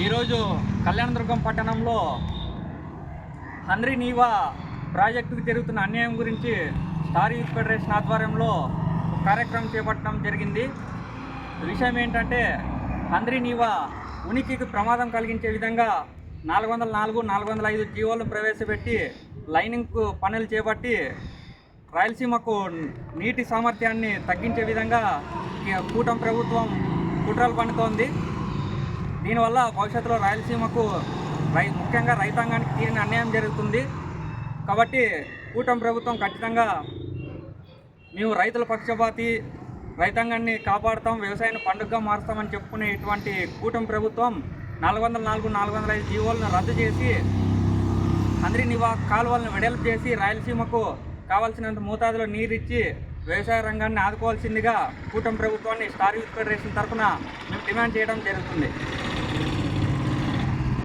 ఈరోజు కళ్యాణదుర్గం పట్టణంలో హంద్రి నీవా ప్రాజెక్టుకు జరుగుతున్న అన్యాయం గురించి స్టార్ యూత్ ఫెడరేషన్ ఆధ్వర్యంలో కార్యక్రమం చేపట్టడం జరిగింది. విషయం ఏంటంటే హంద్రి నీవా ఉనికికి ప్రమాదం కలిగించే విధంగా నాలుగు వందల నాలుగు నాలుగు వందల ఐదు జీవోలను ప్రవేశపెట్టి లైనింగ్కు పనులు చేపట్టి రాయలసీమకు నీటి సామర్థ్యాన్ని తగ్గించే విధంగా కూటమి ప్రభుత్వం కుట్రలు పండుతోంది దీనివల్ల భవిష్యత్తులో రాయలసీమకు రై ముఖ్యంగా రైతాంగానికి తీరిన అన్యాయం జరుగుతుంది. కాబట్టి కూటమి ప్రభుత్వం ఖచ్చితంగా మేము రైతుల పక్షపాతి రైతాంగాన్ని కాపాడుతాం వ్యవసాయాన్ని పండుగగా మారుస్తామని చెప్పుకునే ఇటువంటి కూటమి ప్రభుత్వం నాలుగు వందల నాలుగు నాలుగు వందల ఐదు జీవోలను రద్దు చేసి అందరి నివా కాలువలను వెడల్పు చేసి రాయలసీమకు కావాల్సినంత మోతాదులో నీరిచ్చి వ్యవసాయ రంగాన్ని ఆదుకోవాల్సిందిగా కూటమి ప్రభుత్వాన్ని స్టార్ యూత్ ఫెడరేషన్ తరఫున మేము డిమాండ్ చేయడం జరుగుతుంది.